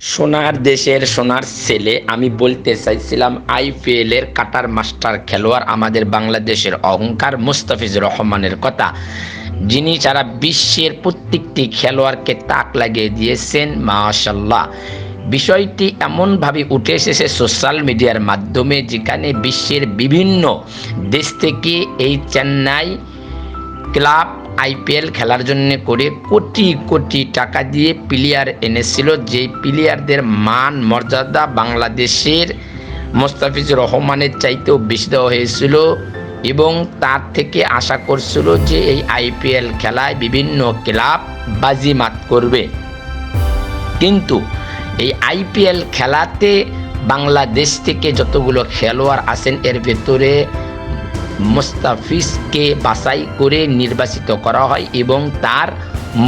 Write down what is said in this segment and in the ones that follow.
সোনার দেশের সোনার ছেলে, আমি বলতে চাইছিলাম আইপিএল এর কাটার মাস্টার খেলোয়াড় আমাদের বাংলাদেশের অহংকার মুস্তাফিজুর রহমানের কথা। যিনি সারা বিশ্বের প্রত্যেকটি খেলোয়াড়কে তাক লাগিয়ে দিয়েছেন মাশাল্লাহ বিষয়টি এমনভাবে উঠে এসেছে সোশ্যাল মিডিয়ার মাধ্যমে, যেখানে বিশ্বের বিভিন্ন দেশ থেকে এই চেন্নাই ক্লাব আইপিএল খেলার জন্য করে কোটি কোটি টাকা দিয়ে প্লেয়ার এনেছিল যে প্লেয়ারদের মান মর্যাদা বাংলাদেশের মোস্তাফিজুর রহমানের চাইতেও বেশি দেওয়া হয়েছিল এবং তার থেকে আশা করছিল যে এই আইপিএল খেলায় বিভিন্ন ক্লাব বাজিমাত করবে। কিন্তু এই আইপিএল খেলাতে বাংলাদেশ থেকে যতগুলো খেলোয়াড় আছেন, এর ভেতরে মুস্তাফিজকে বাছাই করে নির্বাচিত করা হয় এবং তার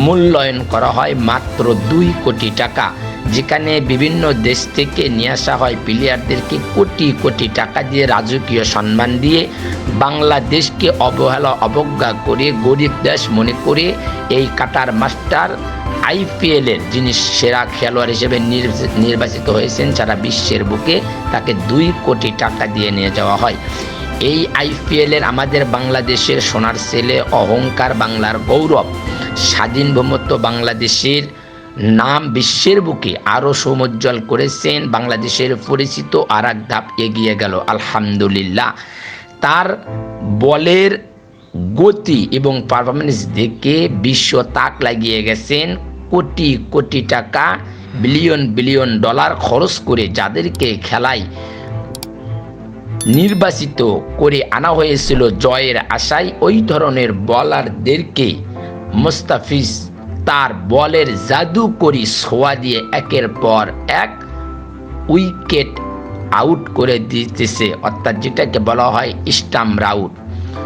মূল্যায়ন করা হয় মাত্র দুই কোটি টাকা। যেখানে বিভিন্ন দেশ থেকে নিয়ে আসা হয় প্লেয়ারদেরকে কোটি কোটি টাকা দিয়ে রাজকীয় সম্মান দিয়ে বাংলাদেশকে অবহেলা, অবজ্ঞা করে গরিব দেশ মনে করে এই কাটার মাস্টার আইপিএলের যিনি সেরা খেলোয়াড় হিসেবে নির্বাচিত হয়েছেন সারা বিশ্বের বুকে, তাকে দুই কোটি টাকা দিয়ে নিয়ে যাওয়া হয়। এই আইপিএলের আমাদের বাংলাদেশের সোনার ছেলে অহংকার বাংলার গৌরব, স্বাধীন ভূমত্ব বাংলাদেশের নাম বিশ্বের বুকে আরও সমুজ্জ্বল করেছেন বাংলাদেশের পরিচিত আর এক ধাপ এগিয়ে গেল, আলহামদুলিল্লাহ। তার বলের গতি এবং পারফরমেন্স দেখে বিশ্ব তাক লাগিয়ে গেছেন কোটি কোটি টাকা বিলিয়ন বিলিয়ন ডলার খরচ করে যাদেরকে খেলায় নির্বাচিত করে আনা হয়েছিল জয়ের আশায় ওই ধরনের বলারদেরকে মুস্তাফিজ তার বলের জাদু করি ছোঁয়া দিয়ে একের পর এক উইকেট আউট করে দিতেছে, অর্থাৎ যেটাকে বলা হয় স্টাম্প রাউট।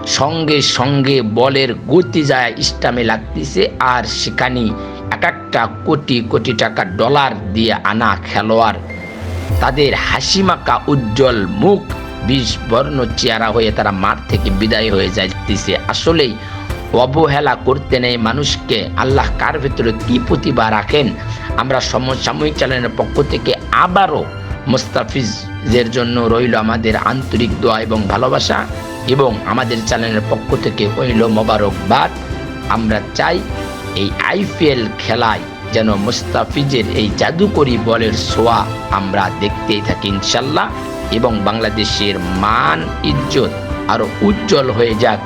সঙ্গে সঙ্গে বলের গতি যায় স্টামে লাগতেছে আর সেখানে এক একটা কোটি কোটি টাকা ডলার দিয়ে আনা খেলোয়াড়। তাদের হাসিমাকা উজ্জ্বল মুখ বিষ বর্ণ চেহারা হয়ে তারা মাঠ থেকে বিদায় হয়ে যাইতেছে। আসলেই অবহেলা করতে নেই মানুষকে। আল্লাহ কার ভেতরে কি প্রতিভা রাখেন? আমরা সমসাময়িক চ্যানেলের পক্ষ থেকে আবারও মুস্তাফিজের জন্য রইল আমাদের আন্তরিক দোয়া এবং ভালোবাসা এবং আমাদের চ্যানেলের পক্ষ থেকে হইল মোবারকবাদ। আমরা চাই এই আইপিএল খেলায় যেন মুস্তাফিজের এই জাদুকরি বলের ছোঁয়া আমরা দেখতেই থাকি ইনশাল্লাহ। এবং বাংলাদেশের মান, ইজ্জত আরও উজ্জ্বল হয়ে যাক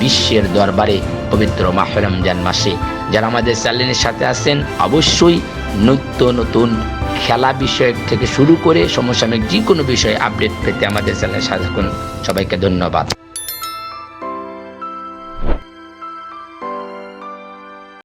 বিশ্বের দরবারে পবিত্র মাহ রমজান মাসে। যারা আমাদের চ্যানেলের সাথে আছেন, অবশ্যই নিত্য নতুন খেলা বিষয়ক থেকে শুরু করে সমসাময়িক যে কোনো বিষয়ে আপডেট পেতে আমাদের চ্যানেলের সাথে সবাইকে ধন্যবাদ।